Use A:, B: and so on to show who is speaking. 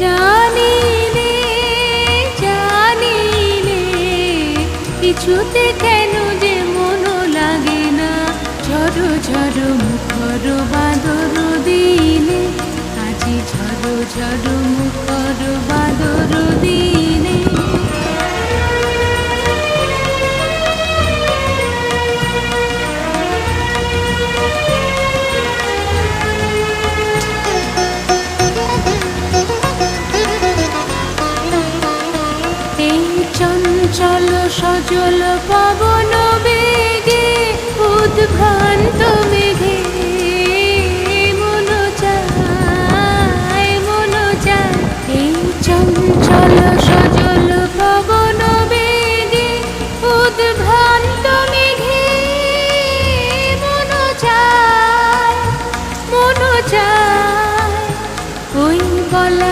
A: জানিলে জানিলে কিছুতে কেন যে মন লাগে না? ঝড়ো ঝড়ো মুখর বাদর চঞ্চল সজল পাবন বেগে উদ্ভ্রান্ত মেঘে। মন চায় মন চায়, এই চঞ্চল সজল পাবন বেগে উদ্ভ্রান্ত মেঘে।